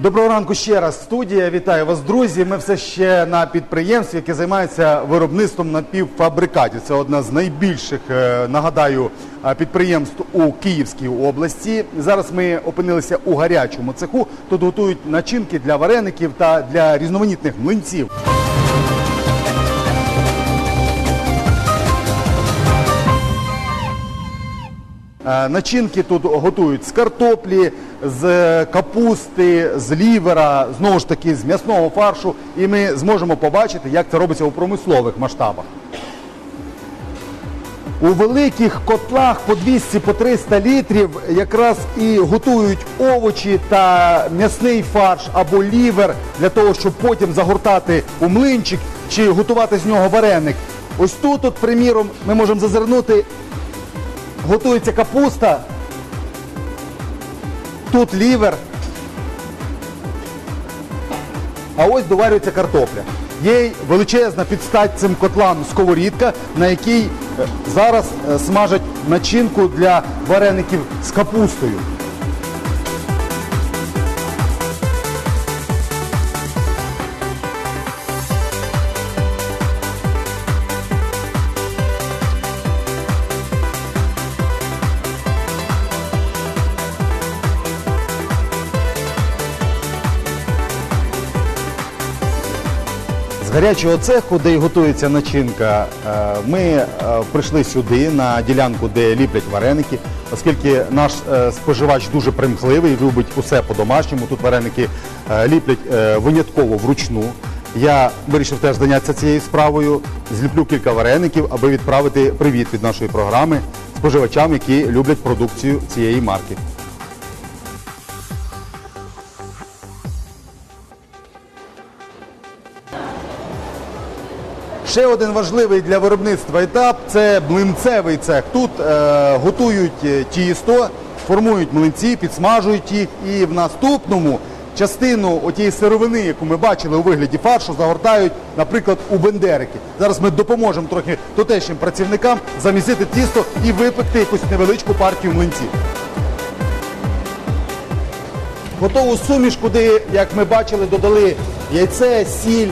Доброго ранку ще раз. Студія. Вітаю вас, друзі. Ми все ще на підприємстві, яке займається виробництвом напівфабрикатів. Це одна з найбільших, е, нагадаю, е, підприємств у Київській області. Зараз ми опинилися у гарячому цеху. Тут готують начинки для вареників та для різноманітних млинців. Начинки тут готують з картоплі, з капусти, з лівера, знову ж таки з м'ясного фаршу. І ми зможемо побачити, як це робиться у промислових масштабах. У великих котлах по 200 по 300 літрів якраз і готують овочі та м'ясний фарш або лівер для того, щоб потім загортати у млинчик чи готувати з нього вареник. Ось тут, от, приміром, ми можемо зазирнути готується капуста, тут лівер, а ось доварюється картопля. Є величезна під стать цим котлам сковорідка, на якій е, зараз е, смажать начинку для вареників з капустою. З гарячого цеху, де й готується начинка, е, ми е, прийшли сюди на ділянку, де ліплять вареники, оскільки наш е, споживач дуже примхливий, любить усе по-домашньому. Тут вареники ліплять винятково вручну. Я вирішив теж зайнятися цією справою. Зліплю кілька вареників, аби відправити привіт від нашої програми споживачам, які люблять продукцію цієї марки. Ще один важливий для виробництва етап це млинцевий цех. Тут е, готують е, тісто, формують млинці, підсмажують їх і в наступному частину отієї сировини, яку ми бачили у вигляді фаршу, загортають, наприклад, у бендерики. Зараз ми допоможемо трохи тутешнім працівникам замісити тісто і випекти якусь невеличку партію млинців. Готову суміш, куди, як ми бачили, додали яйце, сіль,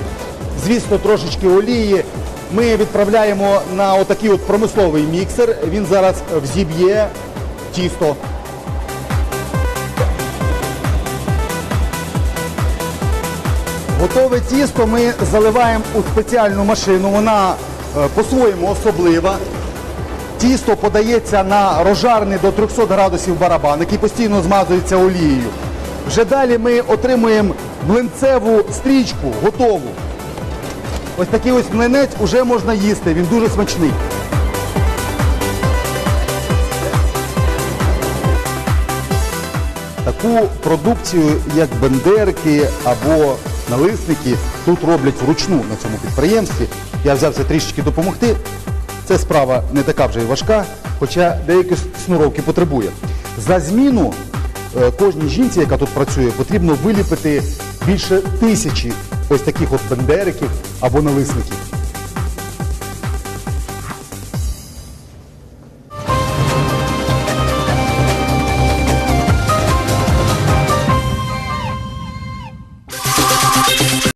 звісно, трошечки олії. Ми відправляємо на отакий от промисловий міксер. Він зараз взіб'є тісто. Готове тісто ми заливаємо у спеціальну машину. Вона е, по-своєму особлива. Тісто подається на розжарний до 300 градусів барабан, який постійно змазується олією. Вже далі ми отримуємо млинцеву стрічку готову. Ось такий ось млинець вже можна їсти, він дуже смачний. Таку продукцію, як бендерки або налисники, тут роблять вручну на цьому підприємстві. Я взявся трішечки допомогти. Це справа не така вже й важка, хоча деякі шнуровки потребує. За зміну е, кожній жінці, яка тут працює, потрібно виліпити більше тисячі ось таких от бендериків або налисників.